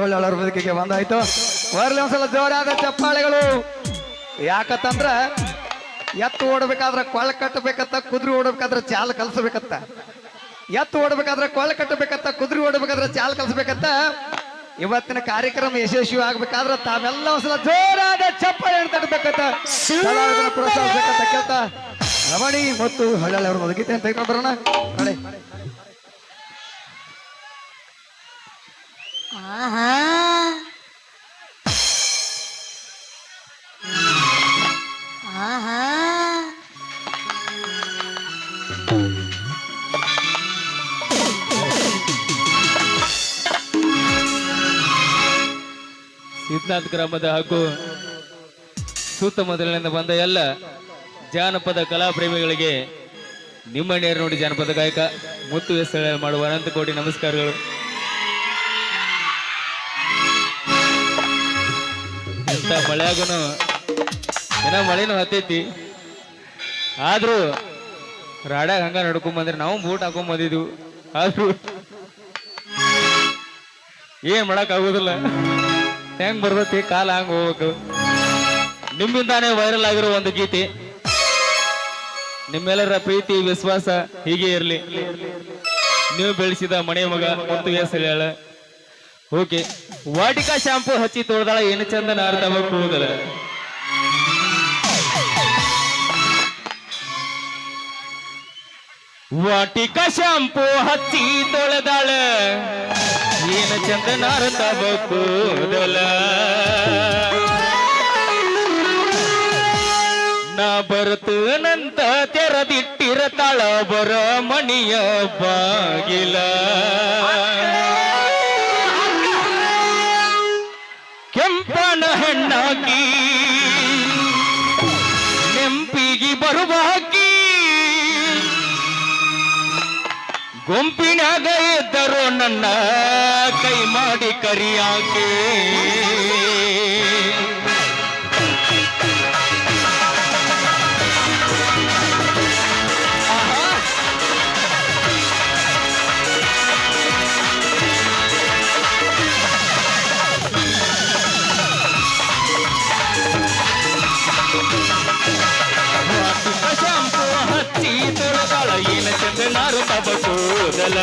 ಹೊಳ್ಳಾಳವ್ರ ಬದುಕಿಗೆ ಬಂದಾಯ್ತು. ಬರ್ಲಿ ಒಂದ್ಸಲ ಜೋರಾದ ಚಪ್ಪಾಳೆಗಳು. ಯಾಕತ್ತಂದ್ರ ಎತ್ತು ಓಡಬೇಕಾದ್ರೆ ಕೊಳ ಕಟ್ಟಬೇಕತ್ತ, ಕುದುರೆ ಓಡಬೇಕಾದ್ರೆ ಚಾಲ್ ಕಲ್ಸಬೇಕತ್ತ. ಎತ್ತು ಓಡಬೇಕಾದ್ರೆ ಕೊಳ ಕಟ್ಟಬೇಕತ್ತ, ಕುದುರೆ ಓಡಬೇಕಾದ್ರೆ ಚಾಲ್ ಕಲ್ಸಬೇಕತ್ತ. ಇವತ್ತಿನ ಕಾರ್ಯಕ್ರಮ ಯಶಸ್ವಿ ಆಗ್ಬೇಕಾದ್ರೆ ತಾವೆಲ್ಲ ಒಂದ್ಸಲ ಜೋರಾದ ಚಪ್ಪಾಳೆ ತಟ್ಟಬೇಕತ್ತ. ರಮಣಿ ಮತ್ತು ಹೊಳ್ಳಾಳವ್ರ ಬದುಕಿತೆ ಅಂತ ಬರೋಣ. ಆಹಾ. ಆಹಾ. ಸಿದ್ಧಾಂತ ಗ್ರಾಮದ ಹಾಗೂ ಸುತ್ತಮುತ್ತಲಿನಿಂದ ಬಂದ ಎಲ್ಲ ಜಾನಪದ ಕಲಾ ಪ್ರೇಮಿಗಳಿಗೆ ನಿಮ್ಮ ನೋಡಿ ಜಾನಪದ ಗಾಯಕ ಮುತ್ತು ಎಸ್ ಮಾಡುವ ಅನಂತ ಕೋಟಿ ನಮಸ್ಕಾರಗಳು. ಇಂಥ ಮಳೆಯಾಗನು ಏನ ಮಳೆನೂ ಹತ್ತೈತಿ. ಆದ್ರೂ ರಾಡ್ಯಾಗ ಹಂಗ ನಡ್ಕೊಂಡ್ ಬಂದ್ರೆ ನಾವು ಬೂಟ್ ಹಾಕೊಂಡ್ ಬಂದಿದ್ವು ಆದ್ರೂ ಏನ್ ಆಗುದಿಲ್ಲ. ಹೆಂಗ್ ಬರ್ತೈತಿ, ಕಾಲ ಹಂಗ ಹೋಗ್ಬೇಕು. ನಿಮ್ಮಿಂದಾನೇ ವೈರಲ್ ಆಗಿರೋ ಒಂದು ಗೀತೆ. ನಿಮ್ಮೆಲ್ಲರ ಪ್ರೀತಿ, ವಿಶ್ವಾಸ ಹೀಗೆ ಇರಲಿ. ನೀವು ಬೆಳೆಸಿದ ಮನೆ ಮಗ, ಮತ್ತು ಹೆಸರು ಓಕೆ ವಾಟಿಕಾ ಶಾಂಪು ಹಚ್ಚಿ ತೊಳ್ದಾಳ ಏನು ಚಂದ ನಾರ್ದವ ಕೂದಲ ವಾಟಿಕಾ ಶಾಂಪು ಹಚ್ಚಿ ತೊಳೆದಾಳ ಏನು ಚಂದ ನಾರ್ದವ ಕೂದಲ ನಾ ಬರ್ತನಂತ ತೆರದಿಟ್ಟಿರತಾಳ ಬರ ಮಣಿಯ ಬಾಗಿಲ ಗುಂಪಿನಾಗ ಇದ್ದರು ನನ್ನ ಕೈ ಮಾಡಿ ಕರಿಯಾಕೆ? ಕೂದಲ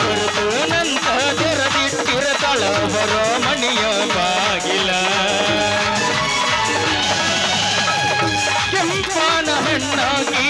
ಬರುತ್ತು ನಂತ ತೆರದಿಟ್ಟಿರತಾಳ ಬರೋ ಮಣಿಯ ಬಾಗಿಲ ಕೆಂಪಾನ ಹೆಣ್ಣಾಗಿ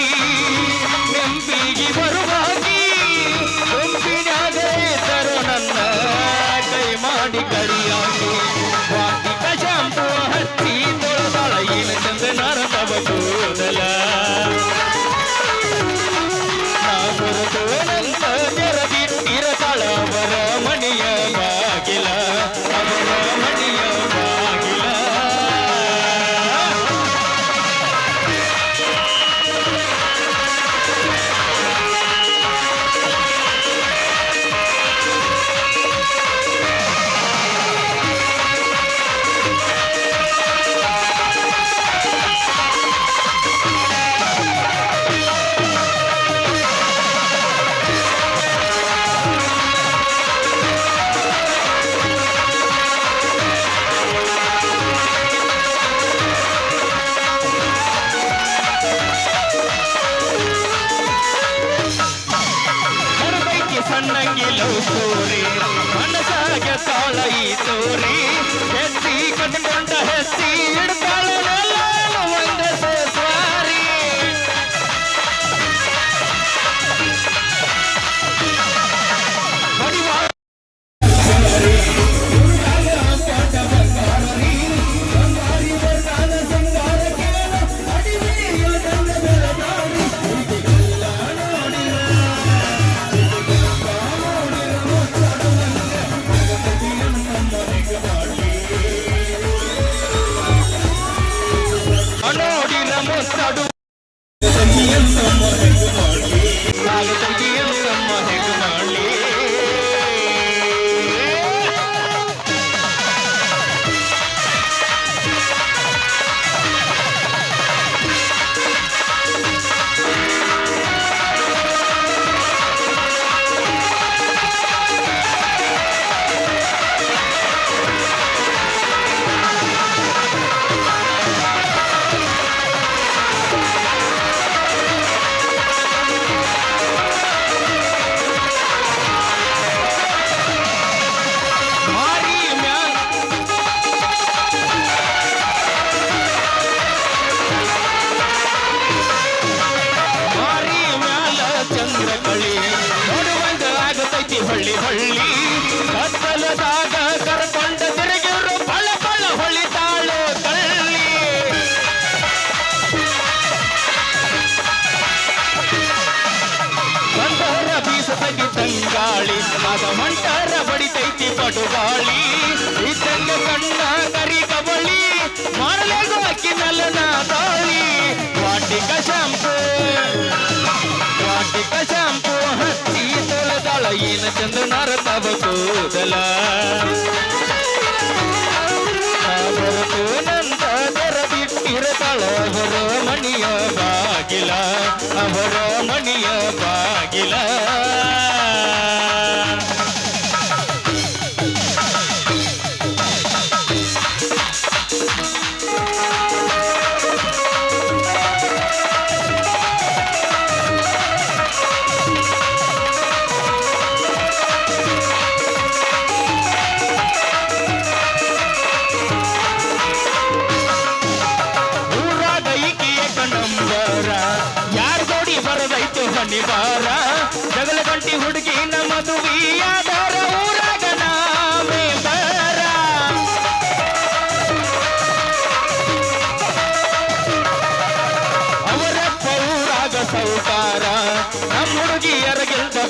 ತೋರಿ ಕಾದೈತಿ ಹೊಳ್ಳಿ ಹೊಳ್ಳಿ. ಕತ್ತಲದಾಗ ಕರ್ಕೊಂಡ ತಿರುಗಿರು ಪಳ ಪಳ ಹೊಳಿತಾಳು ತಳ್ಳಿ. ಬಂದರ ಬೀಸ ತಂಗಿ ತಂಗಾಳಿ ಅದ ಮಂಟರ ಬಡಿತೈತಿ ಪಡುಗಾಳಿ కూదలా ಸಾಗರಕ್ಕೂ ನಂದಾದರ ಬಿಟ್ಟಿರ ಅವರ ಮಣಿಯ ಬಾಗಿಲ ಅವರ ಮಣಿಯ ಬಾಗಿಲ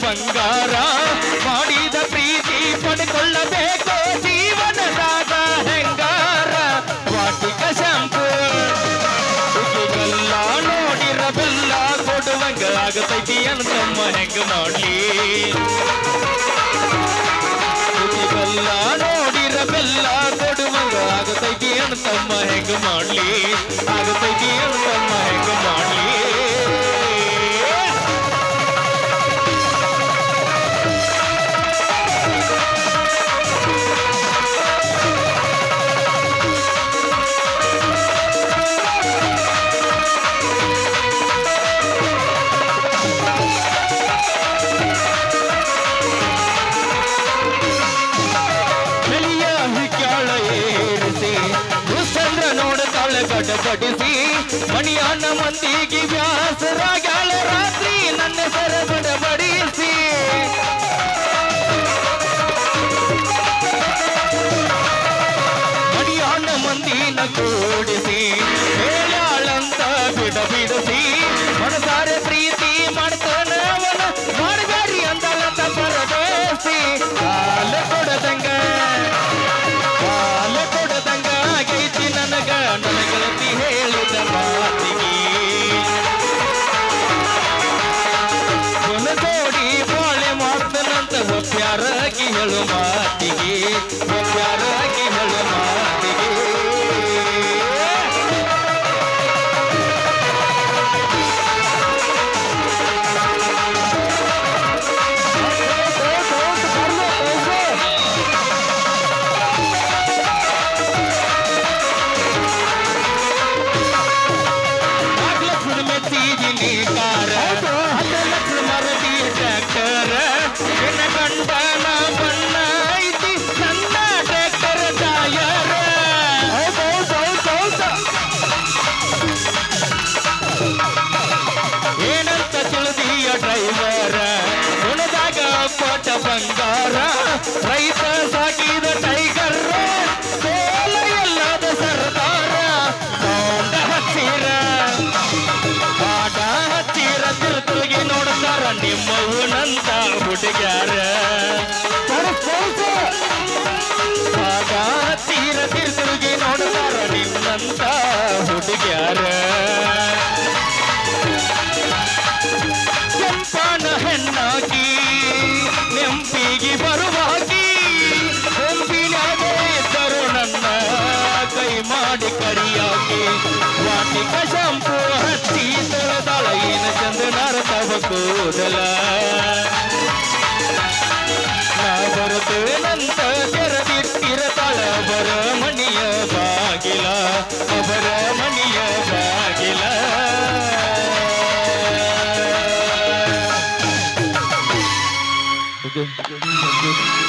ಬಂಗಾರ ಮಾಡಿದ ಪ್ರೀತಿ ಪಡ್ಕೊಳ್ಳಬೇಕು ಜೀವನದಾಗ ಹೆಂಗಾರ ವಾಟಿಕ ಶಾಂಪು ಹುಡುಗಿಗೆಲ್ಲ ನೋಡಿರಬೆಲ್ಲ ಕೊಡುವಂಗ ಆಗತೈತಿ ಅನ್ಕಮ್ಮ ಹೆಂಗ ಮಾಡ್ಲಿ ಹುಡುಗಿಗೆಲ್ಲ ನೋಡಿರಬೆಲ್ಲ ಕೊಡುವಂಗ ಆಗತೈತಿ ಅನ್ಕಮ್ಮ ಹೆಂಗ ಮಾಡ್ಲಿ ಆಗತೈತಿ ಅನ್ಕಮ್ಮ ಹೊಡಿಸಿ ಮಣಿಯನ್ನ ಮಂದಿಗೆ ವ್ಯಾಸರಾಗಳ ರಾತ್ರಿ ನನ್ನ ಸರ ಬಡಿಸಿ ಮಣಿಯನ್ನ ಮಂದಿನ ಕೂಡಿಸಿ ಹೇಳಂತ ಬಿಡ ಬಿಡಿಸಿ Gördüm. Gördüm. Gördüm.